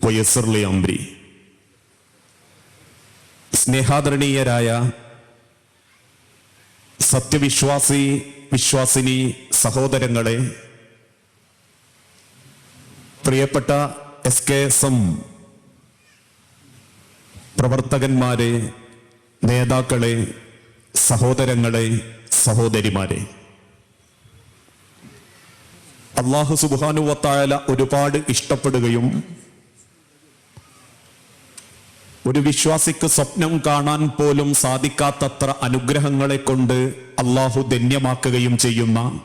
വയസ്സർലി അംബ്രി സ്നേഹാദരണീയരായ സത്യവിശ്വാസി വിശ്വാസിനി സഹോദരങ്ങളെ പ്രിയപ്പെട്ട എസ് കെ എസ് എം പ്രവർത്തകന്മാരെ നേതാക്കളെ സഹോദരങ്ങളെ സഹോദരിമാരെ. അള്ളാഹു സുബാനുവത്തായ ഒരുപാട് ഇഷ്ടപ്പെടുകയും ഒരു വിശ്വാസിക്ക് സ്വപ്നം കാണാൻ പോലും സാധിക്കാത്തത്ര അനുഗ്രഹങ്ങളെ കൊണ്ട് അള്ളാഹു ധന്യമാക്കുകയും ചെയ്യുന്ന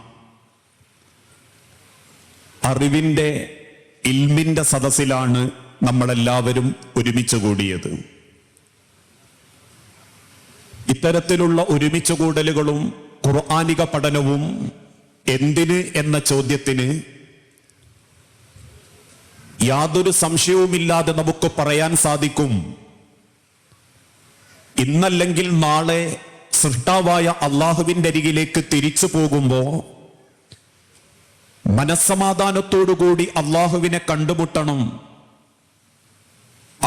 അറിവിന്റെ ഇൽമിന്റെ സദസ്സിലാണ് നമ്മളെല്ലാവരും ഒരുമിച്ച് കൂടിയത്. ഇത്തരത്തിലുള്ള ഒരുമിച്ച് കൂടലുകളും ഖുർആാനിക പഠനവും എന്തിന് എന്ന ചോദ്യത്തിന് യാതൊരു സംശയവുമില്ലാതെ നമുക്ക് പറയാൻ സാധിക്കും. ഇന്നല്ലെങ്കിൽ നാളെ സൃഷ്ടാവായ അള്ളാഹുവിന്റെ അരികിലേക്ക് തിരിച്ചു പോകുമ്പോ മനസ്സമാധാനത്തോടുകൂടി അള്ളാഹുവിനെ കണ്ടുമുട്ടണം.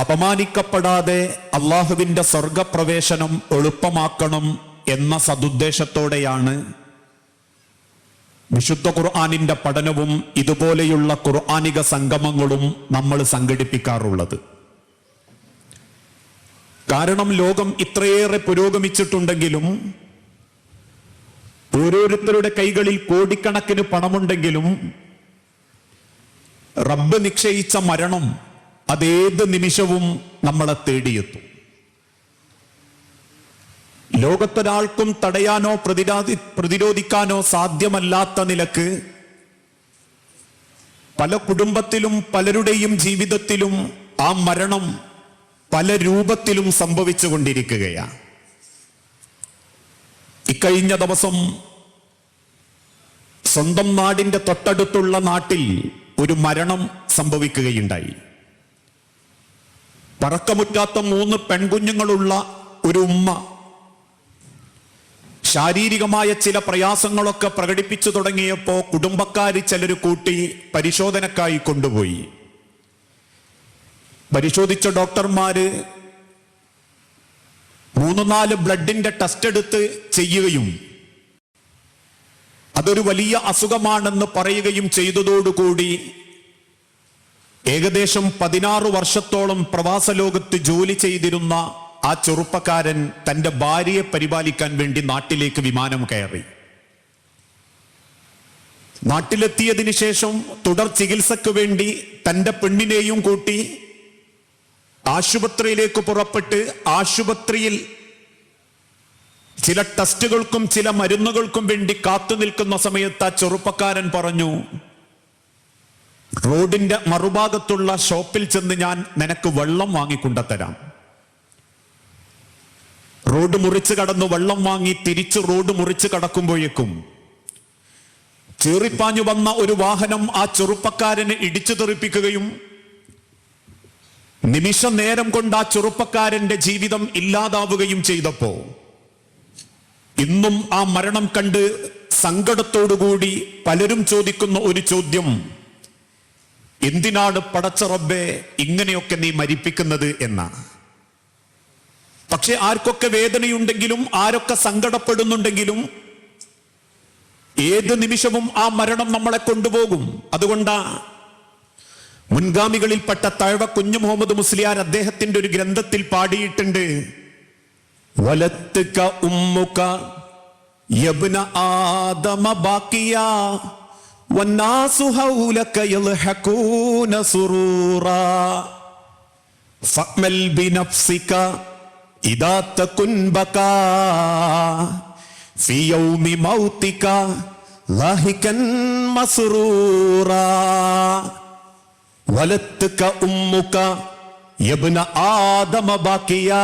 അപമാനിക്കപ്പെടാതെ അള്ളാഹുവിന്റെ സ്വർഗപ്രവേശനം എളുപ്പമാക്കണം എന്ന സതുദ്ദേശത്തോടെയാണ് വിശുദ്ധ ഖുർആാനിന്റെ പഠനവും ഇതുപോലെയുള്ള ഖുർആാനിക സംഗമങ്ങളും നമ്മൾ സംഘടിപ്പിക്കാറുള്ളത്. കാരണം ലോകം ഇത്രയേറെ പുരോഗമിച്ചിട്ടുണ്ടെങ്കിലും ഓരോരുത്തരുടെ കൈകളിൽ കോടിക്കണക്കിന് പണമുണ്ടെങ്കിലും റബ്ബ് നിക്ഷയിച്ച മരണം അതേത് നിമിഷവും നമ്മളെ തേടിയെത്തും. ലോകത്തൊരാൾക്കും തടയാനോ പ്രതിരോധി പ്രതിരോധിക്കാനോ സാധ്യമല്ലാത്ത നിലയ്ക്ക് പല കുടുംബത്തിലും പലരുടെയും ജീവിതത്തിലും ആ മരണം പല രൂപത്തിലും സംഭവിച്ചുകൊണ്ടിരിക്കുകയാണ് ഇക്കഴിഞ്ഞ ദിവസം സ്വന്തം നാടിന്റെ തൊട്ടടുത്തുള്ള നാട്ടിൽ ഒരു മരണം സംഭവിക്കുകയുണ്ടായി. പറക്കമുറ്റാത്ത മൂന്ന് പെൺകുഞ്ഞുങ്ങളുള്ള ഒരു ഉമ്മ ശാരീരികമായ ചില പ്രയാസങ്ങളൊക്കെ പ്രകടിപ്പിച്ചു തുടങ്ങിയപ്പോൾ കുടുംബക്കാർ ചിലർ കൂട്ടി പരിശോധനക്കായി കൊണ്ടുപോയി. പരിശോധിച്ച ഡോക്ടർമാര് മൂന്ന് നാല് ബ്ലഡിന്റെ ടെസ്റ്റ് എടുത്ത് ചെയ്യുകയും അതൊരു വലിയ അസുഖമാണെന്ന് പറയുകയും ചെയ്തതോടുകൂടി ഏകദേശം പതിനാറ് വർഷത്തോളം പ്രവാസ ലോകത്ത് ജോലി ചെയ്തിരുന്ന ആ ചെറുപ്പക്കാരൻ തന്റെ ഭാര്യയെ പരിപാലിക്കാൻ വേണ്ടി നാട്ടിലേക്ക് വിമാനം കയറി. നാട്ടിലെത്തിയതിനു ശേഷം തുടർ ചികിത്സക്ക് വേണ്ടി തന്റെ പെണ്ണിനെയും കൂട്ടി ആശുപത്രിയിലേക്ക് പുറപ്പെട്ട് ആശുപത്രിയിൽ ചില ടെസ്റ്റുകൾക്കും ചില മരുന്നുകൾക്കും വേണ്ടി കാത്തു നിൽക്കുന്ന സമയത്ത് ആ ചെറുപ്പക്കാരൻ പറഞ്ഞു റോഡിന്റെ മറുഭാഗത്തുള്ള ഷോപ്പിൽ ചെന്ന് ഞാൻ നിനക്ക് വെള്ളം വാങ്ങിക്കൊണ്ടത്തരാം റോഡ് മുറിച്ച് കടന്ന് വെള്ളം വാങ്ങി തിരിച്ച് റോഡ് മുറിച്ച് കടക്കുമ്പോഴേക്കും ചീറിപ്പാഞ്ഞു വന്ന ഒരു വാഹനം ആ ചെറുപ്പക്കാരനെ ഇടിച്ചു തെറിപ്പിക്കുകയും നിമിഷ നേരം കൊണ്ട് ആ ചെറുപ്പക്കാരന്റെ ജീവിതം ഇല്ലാതാവുകയും ചെയ്തപ്പോ ഇന്നും ആ മരണം കണ്ട് സങ്കടത്തോടുകൂടി പലരും ചോദിക്കുന്ന ഒരു ചോദ്യം എന്തിനാണ് പടച്ച റബ്ബെ ഇങ്ങനെയൊക്കെ നീ മരിപ്പിക്കുന്നത് എന്ന? പക്ഷെ ആർക്കൊക്കെ വേദനയുണ്ടെങ്കിലും ആരൊക്കെ സങ്കടപ്പെടുന്നുണ്ടെങ്കിലും ഏത് നിമിഷവും ആ മരണം നമ്മളെ കൊണ്ടുപോകും. അതുകൊണ്ടാ മുൻഗാമികളിൽപ്പെട്ട തഴവ കുഞ്ഞു മുഹമ്മദ് മുസ്ലിയാർ അദ്ദേഹത്തിന്റെ ഒരു ഗ്രന്ഥത്തിൽ പാടിയിട്ടുണ്ട്. വലത്തുക ഉമ്മുക യബ്ന ആദമ ബാക്കിയ വന്നാസു ഹൗലക യൽഹഖൂന സുറൂറ. ഫഅമൽ ബിനഫ്സിക ഇദാ തകുൻ ബകാ ഫി യൗമി മൗതിക ലാഹികൻ മസ്റൂറാ. വലത്തുക ഉമ്മുക യബ്ന ആദമ ബാക്കിയ.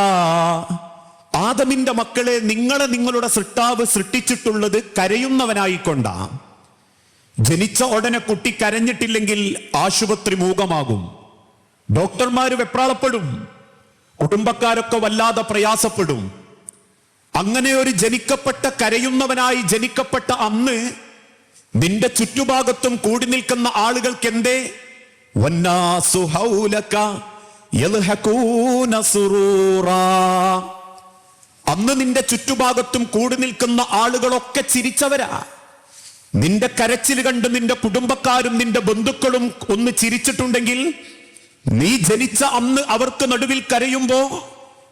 ആദമിന്റെ മക്കളെ നിങ്ങളെ നിങ്ങളുടെ സൃഷ്ടാവ് സൃഷ്ടിച്ചിട്ടുള്ളത് കരയുന്നവനായിക്കൊണ്ടാ. ജനിച്ച ഉടനെ കുട്ടി കരഞ്ഞിട്ടില്ലെങ്കിൽ ആശുപത്രി മൂകമാകും. ഡോക്ടർമാര് വെപ്രാളപ്പെടും. കുടുംബക്കാരൊക്കെ വല്ലാതെ പ്രയാസപ്പെടും. അങ്ങനെ ഒരു ജനിക്കപ്പെട്ട കരയുന്നവനായി ജനിക്കപ്പെട്ട അന്ന് നിന്റെ ചുറ്റുഭാഗത്തും കൂടി നിൽക്കുന്ന ആളുകൾക്ക് എന്തേ അന്ന് നിന്റെ ചുറ്റുഭാഗത്തും കൂടി നിൽക്കുന്ന ആളുകളൊക്കെ ചിരിച്ചവരാ. നിന്റെ കരച്ചിൽ കണ്ട് നിന്റെ കുടുംബക്കാരും നിന്റെ ബന്ധുക്കളും ഒന്ന് ചിരിച്ചിട്ടുണ്ടെങ്കിൽ നീ ജനിച്ച അന്ന് അവർക്ക് നടുവിൽ കരയുമ്പോ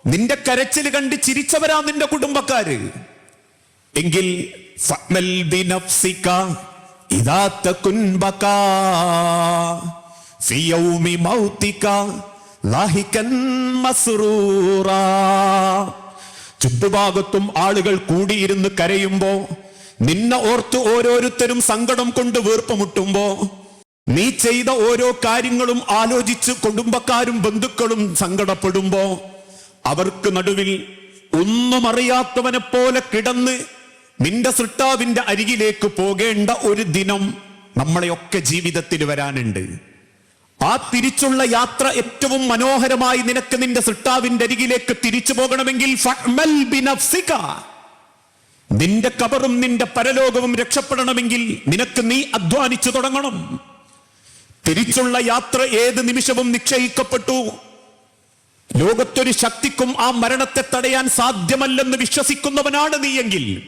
നിന്റെ കരച്ചിൽ കണ്ട് ചിരിച്ചവരാ നിന്റെ കുടുംബക്കാര്. എങ്കിൽ ഫഅ്മൽ ബിനഫ്സിക ചുറ്റുഭാഗത്തും ആളുകൾ കൂടിയിരുന്ന് കരയുമ്പോ നിന്നെ ഓർത്ത് ഓരോരുത്തരും സങ്കടം കൊണ്ട് വീർപ്പുമുട്ടുമ്പോ നീ ചെയ്ത ഓരോ കാര്യങ്ങളും ആലോചിച്ച് കുടുംബക്കാരും ബന്ധുക്കളും സങ്കടപ്പെടുമ്പോ അവർക്ക് നടുവിൽ ഒന്നും അറിയാത്തവനെ പോലെ കിടന്ന് നിന്റെ സൃഷ്ടാവിന്റെ അരികിലേക്ക് പോകേണ്ട ഒരു ദിനം നമ്മളെയൊക്കെ ജീവിതത്തിൽ വരാനുണ്ട്. ആ തിരിച്ചുള്ള യാത്ര ഏറ്റവും മനോഹരമായി നിനക്ക് നിന്റെ സൃഷ്ടാവിന്റെ അരികിലേക്ക് തിരിച്ചു പോകണമെങ്കിൽ. നിന്റെ കബറും നിന്റെ പരലോകവും രക്ഷപ്പെടണമെങ്കിൽ നിനക്ക് നീ അധ്വാനിച്ചു തുടങ്ങണം. തിരിച്ചുള്ള യാത്ര ഏത് നിമിഷവും നിശ്ചയിക്കപ്പെട്ടു. ലോകത്തൊരു ശക്തിക്കും ആ മരണത്തെ തടയാൻ സാധ്യമല്ലെന്ന് വിശ്വസിക്കുന്നവനാണ് നീയെങ്കിൽ.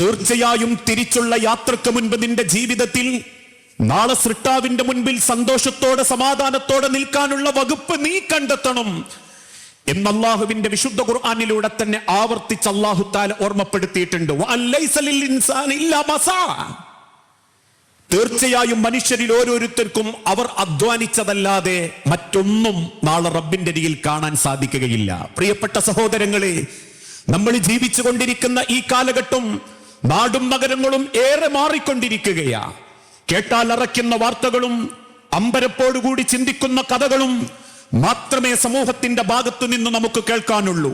തീർച്ചയായും തിരിച്ചുള്ള യാത്രയ്ക്ക് മുൻപ് നിന്റെ ജീവിതത്തിൽ നാളെ സൃഷ്ടാവിന്റെ മുൻപിൽ സന്തോഷത്തോടെ സമാധാനത്തോടെ നിൽക്കാനുള്ള വകുപ്പ് നീ കണ്ടെത്തണം. എന്ന് അള്ളാഹുവിന്റെ വിശുദ്ധ ഖുർആാനിലൂടെ തന്നെ ആവർത്തിച്ച് അള്ളാഹു താല ഓർമ്മപ്പെടുത്തിയിട്ടുണ്ട്. തീർച്ചയായും മനുഷ്യരിൽ ഓരോരുത്തർക്കും അവർ അധ്വാനിച്ചതല്ലാതെ മറ്റൊന്നും നാളെ റബ്ബിന്റെ അരിയിൽ കാണാൻ സാധിക്കുകയില്ല. പ്രിയപ്പെട്ട സഹോദരങ്ങളെ നമ്മൾ ജീവിച്ചു കൊണ്ടിരിക്കുന്ന ഈ കാലഘട്ടം നാടും നഗരങ്ങളും ഏറെ മാറിക്കൊണ്ടിരിക്കുകയാ. കേട്ടാൽ അറയ്ക്കുന്ന വാർത്തകളും അമ്പരപ്പോടുകൂടി ചിന്തിക്കുന്ന കഥകളും മാത്രമേ സമൂഹത്തിന്റെ ഭാഗത്തു നിന്ന് നമുക്ക് കേൾക്കാനുള്ളൂ.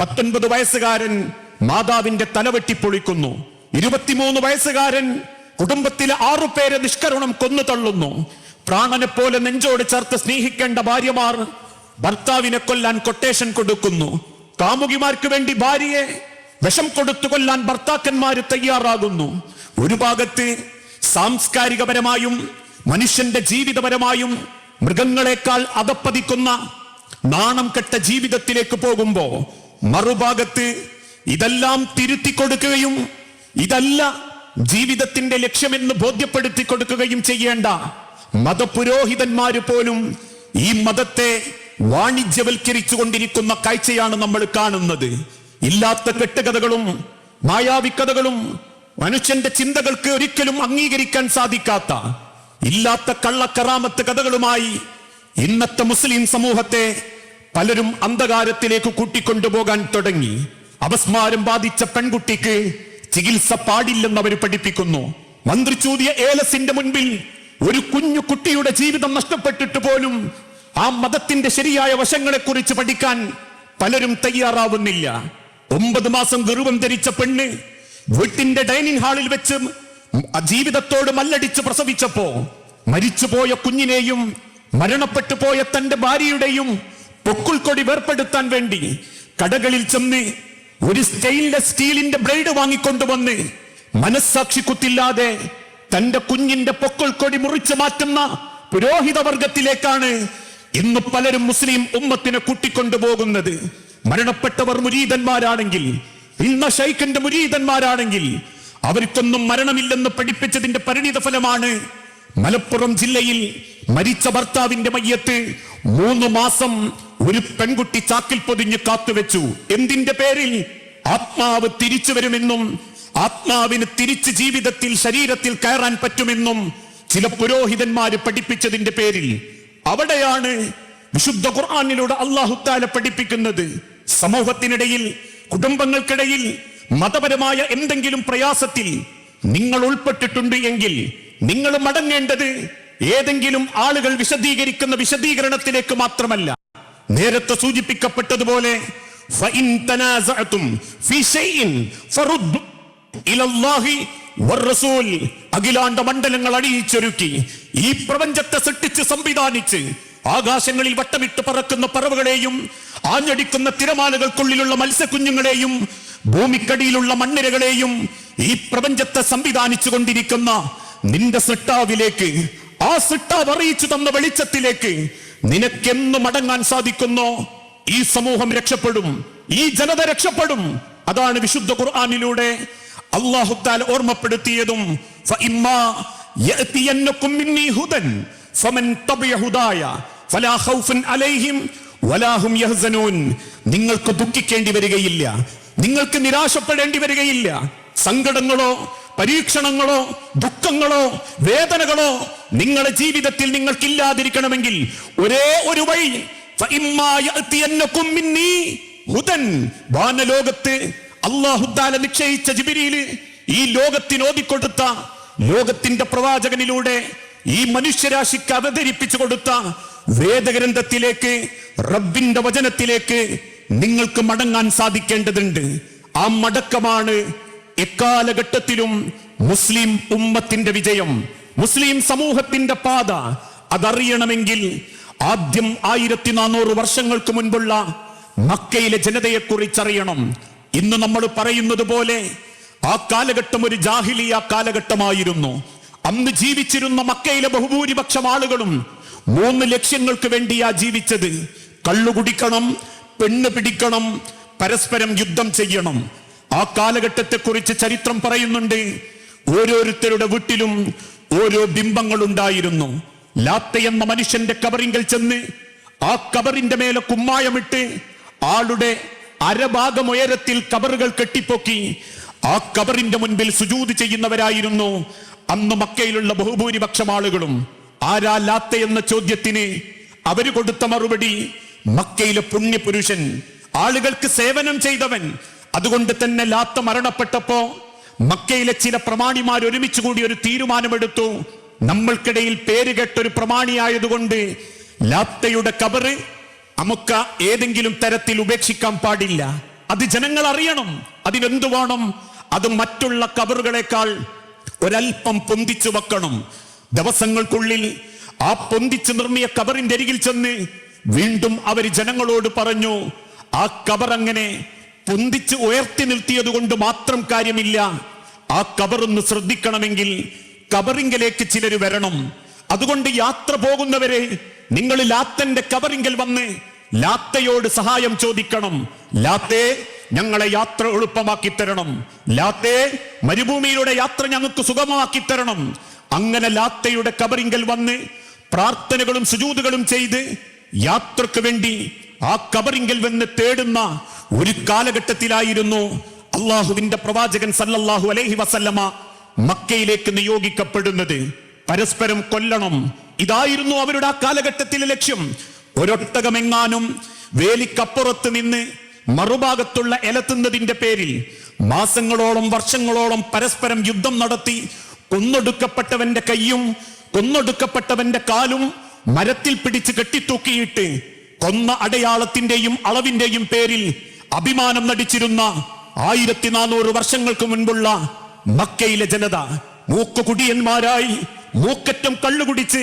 പത്തൊൻപത് വയസ്സുകാരൻ മാതാവിന്റെ തലവെട്ടിപ്പൊളിക്കുന്നു ഇരുപത്തിമൂന്ന് വയസ്സുകാരൻ കുടുംബത്തിലെ ആറു പേരെ നിഷ്കരുണം കൊന്നു തള്ളുന്നു. പ്രാണനെ പോലെ നെഞ്ചോട് ചേർത്ത് സ്നേഹിക്കേണ്ട ഭാര്യമാർ ഭർത്താവിനെ കൊല്ലാൻ കൊട്ടേഷൻ കൊടുക്കുന്നു. കാമുകിമാർക്ക് വേണ്ടി ഭാര്യയെ വിഷം കൊടുത്തു കൊല്ലാൻ ഭർത്താക്കന്മാര് തയ്യാറാകുന്നു. ഒരു ഭാഗത്ത് സാംസ്കാരികപരമായും മനുഷ്യന്റെ ജീവിതപരമായും മൃഗങ്ങളെക്കാൾ അകപ്പതിക്കുന്ന നാണം കെട്ട ജീവിതത്തിലേക്ക് പോകുമ്പോ മറുഭാഗത്ത് ഇതെല്ലാം തിരുത്തി കൊടുക്കുകയും ഇതല്ല ജീവിതത്തിന്റെ ലക്ഷ്യമെന്ന് ബോധ്യപ്പെടുത്തി കൊടുക്കുകയും ചെയ്യേണ്ട മതപുരോഹിതന്മാര് പോലും ഈ മതത്തെ വാണിജ്യവൽക്കരിച്ചു കൊണ്ടിരിക്കുന്ന കാഴ്ചയാണ് നമ്മൾ കാണുന്നത്. ഇല്ലാത്ത കെട്ടുകഥകളും മായാവിക്കഥകളും മനുഷ്യന്റെ ചിന്തകൾക്ക് ഒരിക്കലും അംഗീകരിക്കാൻ സാധിക്കാത്ത ഇല്ലാത്ത കള്ളക്കറാമത്ത് കഥകളുമായി ഇന്നത്തെ മുസ്ലിം സമൂഹത്തെ പലരും അന്ധകാരത്തിലേക്ക് കൂട്ടിക്കൊണ്ടുപോകാൻ തുടങ്ങി. അപസ്മാരം ബാധിച്ച പെൺകുട്ടിക്ക് ചികിത്സ പാടില്ലെന്ന് അവർ പഠിപ്പിക്കുന്നു മന്ത്രിച്ചൂതിയ ഏലസിന്റെ മുൻപിൽ ഒരു കുഞ്ഞു കുട്ടിയുടെ ജീവിതം നഷ്ടപ്പെട്ടിട്ട് പോലും ആ മതത്തിന്റെ ശരിയായ വശങ്ങളെ കുറിച്ച് പഠിക്കാൻ പലരും തയ്യാറാവുന്നില്ല. ഒമ്പത് മാസം ഗർവം ധരിച്ച പെണ്ണ് വീട്ടിന്റെ ഡൈനിങ് ഹാളിൽ വെച്ച് ജീവിതത്തോട് മല്ലടിച്ച് പ്രസവിച്ചപ്പോ മരിച്ചുപോയ കുഞ്ഞിനെയും മരണപ്പെട്ടു പോയ തന്റെ ഭാര്യയുടെയും പൊക്കിൾക്കൊടി വേർപ്പെടുത്താൻ വേണ്ടി കടകളിൽ ചെന്ന് ഒരു സ്റ്റെയിൻലെസ് സ്റ്റീലിന്റെ ബ്ലേഡ് വാങ്ങിക്കൊണ്ടുവന്ന് മനസ്സാക്ഷി കുത്തില്ലാതെ തന്റെ കുഞ്ഞിന്റെ പൊക്കിൾക്കൊടി മുറിച്ചു മാറ്റുന്ന പുരോഹിത വർഗത്തിലേക്കാണ് ഇന്ന് പലരും മുസ്ലിം ഉമ്മത്തിനെ കൂട്ടിക്കൊണ്ടുപോകുന്നത്. മരണപ്പെട്ടവർ മുരീതന്മാരാണെങ്കിൽ ഇന്ന ഷൈഖിന്റെ മുരീതന്മാരാണെങ്കിൽ അവർക്കൊന്നും മരണമില്ലെന്ന് പഠിപ്പിച്ചതിന്റെ പരിണിത ഫലമാണ് മലപ്പുറം ജില്ലയിൽ മരിച്ച ഭർത്താവിന്റെ മയ്യത്ത് മൂന്ന് മാസം ഒരു പെൺകുട്ടി ചാക്കിൽ പൊതിഞ്ഞ് കാത്തുവെച്ചു. എന്തിന്റെ പേരിൽ? ആത്മാവ് തിരിച്ചു വരുമെന്നും ആത്മാവിന് തിരിച്ച് ജീവിതത്തിൽ ശരീരത്തിൽ കയറാൻ പറ്റുമെന്നും ചില പുരോഹിതന്മാര് പഠിപ്പിച്ചതിന്റെ പേരിൽ. അവിടെയാണ് വിശുദ്ധ ഖുർആാനിലൂടെ അള്ളാഹുത്താല പഠിപ്പിക്കുന്നത്. സമൂഹത്തിനിടയിൽ കുടുംബങ്ങൾക്കിടയിൽ മതപരമായ എന്തെങ്കിലും പ്രയാസത്തിൽ നിങ്ങൾ ഉൾപ്പെട്ടിട്ടുണ്ട് എങ്കിൽ നിങ്ങൾ മടങ്ങേണ്ടത് ഏതെങ്കിലും ആളുകൾ വിശദീകരിക്കുന്ന വിശദീകരണത്തിലേക്ക് മാത്രമല്ല. നേരത്തെ സൂചിപ്പിക്കപ്പെട്ടതുപോലെ അഖിലാണ്ട മണ്ഡലങ്ങൾ അണിയിച്ചൊരുക്കി ഈ പ്രപഞ്ചത്തെ സൃഷ്ടിച്ച് സംവിധാനിച്ച് ആകാശങ്ങളിൽ വട്ടമിട്ട് പറക്കുന്ന പറവുകളെയും ആഞ്ഞടിക്കുന്ന തിരമാലകൾക്കുള്ളിലുള്ള മത്സ്യക്കുഞ്ഞുങ്ങളെയും ഭൂമിക്കടിയിലുള്ള മണ്ണിരകളെയും ഈ പ്രപഞ്ചത്തെ സംവിധാനിച്ചു കൊണ്ടിരിക്കുന്ന നിന്റെ സൃഷ്ടാവിലേക്ക് ആ സൃഷ്ടാവ് അറിയിച്ചു തന്ന വെളിച്ചത്തിലേക്ക് നിനക്കെന്ന് മടങ്ങാൻ സാധിക്കുന്നോ ഈ സമൂഹം രക്ഷപ്പെടും ഈ ജനത രക്ഷപ്പെടും അതാണ് വിശുദ്ധ ഖുർആാനിലൂടെ അള്ളാഹുത്താൽ ഓർമ്മപ്പെടുത്തിയതും فإما يأتينكم مني هدى فمن تبع هداي നിങ്ങൾക്ക് ദുഃഖിക്കേണ്ടി വരികയില്ല. നിങ്ങൾക്ക് നിരാശപ്പെടേണ്ടി വരികയില്ല. സങ്കടങ്ങളോ പരീക്ഷണങ്ങളോ ദുഃഖങ്ങളോ വേദനകളോ നിങ്ങളുടെ ജീവിതത്തിൽ നിങ്ങൾക്ക് ഇല്ലാതിരിക്കണമെങ്കിൽ ഒരേ ഒരു വഴി ഹുദൻ. വാനലോകത്ത് അള്ളാഹുദ്ദാല നിശ്ചയിച്ച ജിബിരിയിൽ ഈ ലോകത്തിന് ഓതിക്കൊടുത്ത ലോകത്തിന്റെ പ്രവാചകനിലൂടെ ഈ മനുഷ്യരാശിക്ക് അവതരിപ്പിച്ചു കൊടുത്ത വേദഗ്രന്ഥത്തിലേക്ക് റബ്ബിന്റെ വചനത്തിലേക്ക് നിങ്ങൾക്ക് മടങ്ങാൻ സാധിക്കേണ്ടതുണ്ട്. ആ മടക്കമാണ് എക്കാലഘട്ടത്തിലും മുസ്ലിം ഉമ്മത്തിന്റെ വിജയം. മുസ്ലിം സമൂഹത്തിന്റെ പാത അതറിയണമെങ്കിൽ ആദ്യം ആയിരത്തി നാനൂറ് വർഷങ്ങൾക്ക് മുൻപുള്ള മക്കയിലെ ജനതയെ കുറിച്ചറിയണം ഇന്ന് നമ്മൾ പറയുന്നത് പോലെ ആ കാലഘട്ടം ഒരു ജാഹിലിയ കാലഘട്ടമായിരുന്നു. അന്ന് ജീവിച്ചിരുന്ന മക്കയിലെ ബഹുഭൂരിപക്ഷം ആളുകളും മൂന്ന് ലക്ഷ്യങ്ങൾക്ക് വേണ്ടിയാ ജീവിച്ചത്. കള്ളു കുടിക്കണം പെണ്ണ് പിടിക്കണം പരസ്പരം യുദ്ധം ചെയ്യണം. ആ കാലഘട്ടത്തെ കുറിച്ച് ചരിത്രം പറയുന്നുണ്ട്. ഓരോരുത്തരുടെ വീട്ടിലും ഓരോ ബിംബങ്ങൾ ഉണ്ടായിരുന്നു ലാത്ത എന്ന മനുഷ്യന്റെ കബറിങ്കൽ ചെന്ന് ആ കബറിന്റെ മേലെ കുമ്മായമിട്ട് ആളുടെ അരഭാഗം ഉയരത്തിൽ കബറുകൾ കെട്ടിപ്പൊക്കി ആ കബറിന്റെ മുൻപിൽ സുജൂത് ചെയ്യുന്നവരായിരുന്നു അന്ന് മക്കയിലുള്ള ബഹുഭൂരിപക്ഷം ആളുകളും. ആരാ ലാത്ത എന്ന ചോദ്യത്തിന് അവർ കൊടുത്ത മറുപടി മക്കയിലെ പുണ്യപുരുഷൻ ആളുകൾക്ക് സേവനം ചെയ്തവൻ. അതുകൊണ്ട് തന്നെ ലാത്ത മരണപ്പെട്ടപ്പോ മക്കയിലെ ചില പ്രമാണിമാർ ഒരുമിച്ച് കൂടി ഒരു തീരുമാനമെടുത്തു. നമ്മൾക്കിടയിൽ പേര് കേട്ടൊരു പ്രമാണിയായതുകൊണ്ട് ലാത്തയുടെ കബറ് നമുക്ക് ഏതെങ്കിലും തരത്തിൽ ഉപേക്ഷിക്കാൻ പാടില്ല. അത് ജനങ്ങൾ അറിയണം. അതിനെന്തു വേണം അത് മറ്റുള്ള കബറുകളെക്കാൾ ഒരൽപ്പം പൊന്തിച്ചു വെക്കണം. ദിവസങ്ങൾക്കുള്ളിൽ ആ പൊന്തിച്ചു നിർമ്മിയ കബറിന്റെ അരികിൽ ചെന്ന് വീണ്ടും അവർ ജനങ്ങളോട് പറഞ്ഞു ആ കബർ അങ്ങനെ പൊന്തിച്ച് ഉയർത്തി നിർത്തിയത് കൊണ്ട് മാത്രം കാര്യമില്ല. ആ കബറൊന്ന് ശ്രദ്ധിക്കണമെങ്കിൽ കബറിങ്കലേക്ക് ചിലർ വരണം. അതുകൊണ്ട് യാത്ര പോകുന്നവരെ നിങ്ങൾ ലാത്തന്റെ കബറിങ്കൽ വന്ന് ലാത്തയോട് സഹായം ചോദിക്കണം. ലാത്തേ ഞങ്ങളെ യാത്ര എളുപ്പമാക്കി തരണം ലാത്തേ മരുഭൂമിയിലൂടെ യാത്ര ഞങ്ങൾക്ക് സുഗമമാക്കി തരണം അങ്ങനെ ലാത്തയുടെ കബറിങ്കൽ വന്ന് പ്രാർത്ഥനകളും സുജൂതുകളും ചെയ്ത് യാത്രയ്ക്ക് വേണ്ടി ആ കബറിങ്കൽ വന്ന് തേടുന്ന ഒരു കാലഘട്ടത്തിലായിരുന്നു അള്ളാഹുവിന്റെ പ്രവാചകൻ സല്ലല്ലാഹു അലൈഹി വസല്ലമ മക്കയിലേക്ക് നിയോഗിക്കപ്പെടുന്നത്. പരസ്പരം കൊല്ലണം. ഇതായിരുന്നു അവരുടെ ആ കാലഘട്ടത്തിലെ ലക്ഷ്യം. ഒരൊട്ടകമെങ്ങാനും വേലിക്കപ്പുറത്ത് നിന്ന് മറുഭാഗത്തുള്ള എലത്തുന്നതിന്റെ പേരിൽ മാസങ്ങളോളം വർഷങ്ങളോളം പരസ്പരം യുദ്ധം നടത്തി കൊന്നൊടുക്കപ്പെട്ടവന്റെ കൈയും കൊന്നൊടുക്കപ്പെട്ടവന്റെ കാലും മരത്തിൽ പിടിച്ച് കെട്ടിത്തൂക്കിയിട്ട് കൊന്ന അടയാളത്തിന്റെയും അളവിന്റെയും പേരിൽ അഭിമാനം നടിച്ചിരുന്ന ആയിരത്തി നാനൂറ് വർഷങ്ങൾക്ക് മുൻപുള്ള മക്കയിലെ ജനത മൂക്കുകുടിയന്മാരായി മൂക്കറ്റം കള്ളുകുടിച്ച്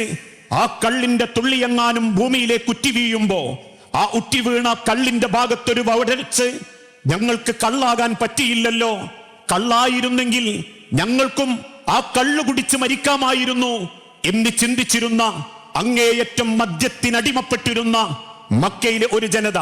ആ കള്ളിന്റെ തുള്ളിയെങ്ങാനും ഭൂമിയിലേക്ക് ഉറ്റി വീഴുമ്പോ ആ ഉറ്റി വീണ കള്ളിന്റെ ഭാഗത്തൊരു വടച്ച് ഞങ്ങൾക്ക് കള്ളാകാൻ പറ്റിയില്ലല്ലോ. കള്ളായിരുന്നെങ്കിൽ ഞങ്ങൾക്കും ആ കള്ളു കുടിച്ച് മരിക്കാമായിരുന്നു എന്ന് ചിന്തിച്ചിരുന്ന അങ്ങേയറ്റം മദ്യത്തിനടിമപ്പെട്ടിരുന്ന മക്കയിലെ ഒരു ജനത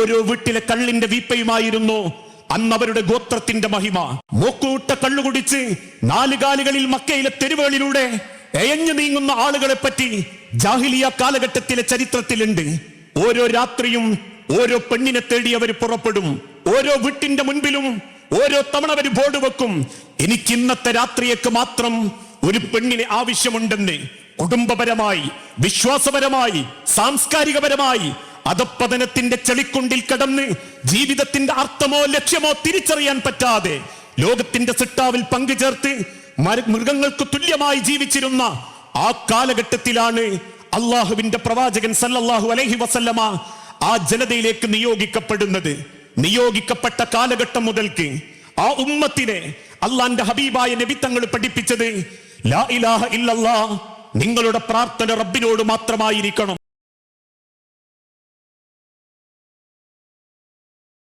ഓരോ വീട്ടിലെ കള്ളിന്റെ വീപ്പയുമായിരുന്നു. അന്ന് അവരുടെ ഗോത്രത്തിന്റെ മഹിമ. മൂക്കൂട്ട കള്ളുകുടിച്ച് നാലുകാലുകളിൽ മക്കയിലെ തെരുവുകളിലൂടെ എയഞ്ഞു നീങ്ങുന്ന ആളുകളെ പറ്റി ജാഹിലിയ കാലഘട്ടത്തിലെ ചരിത്രത്തിലുണ്ട്. ഓരോ രാത്രിയും ഓരോ പെണ്ണിനെ തേടി അവർ പുറപ്പെടും. ഓരോ വീട്ടിന്റെ മുൻപിലും ഓരോ തവണ അവർ ബോർഡ് വെക്കും. എനിക്ക് ഇന്നത്തെ രാത്രിയേക്ക് മാത്രം ഒരു പെണ്ണിനെ ആവശ്യമുണ്ടെന്ന് കുടുംബപരമായി വിശ്വാസപരമായി സാംസ്കാരികപരമായി അധപ്പതനത്തിന്റെ ചെളിക്കുണ്ടിൽ കടന്ന് ജീവിതത്തിന്റെ അർത്ഥമോ ലക്ഷ്യമോ തിരിച്ചറിയാൻ പറ്റാതെ ലോകത്തിന്റെ സിട്ടാവിൽ പങ്കുചേർത്ത് മൃഗങ്ങൾക്ക് തുല്യമായി ജീവിച്ചിരുന്ന ആ കാലഘട്ടത്തിലാണ് അള്ളാഹുവിന്റെ പ്രവാചകൻ സല്ലല്ലാഹു അലൈഹി വസല്ലമ ആ ജനതയിലേക്ക് നിയോഗിക്കപ്പെടുന്നത്. നിയോഗിക്കപ്പെട്ട കാലഘട്ടം മുതൽക്ക് ആ ഉമ്മത്തിനെ അള്ളാന്റെ ഹബീബായ നബി തങ്ങൾ പഠിപ്പിച്ചത് നിങ്ങളുടെ പ്രാർത്ഥന റബ്ബിനോട് മാത്രമായിരിക്കണം.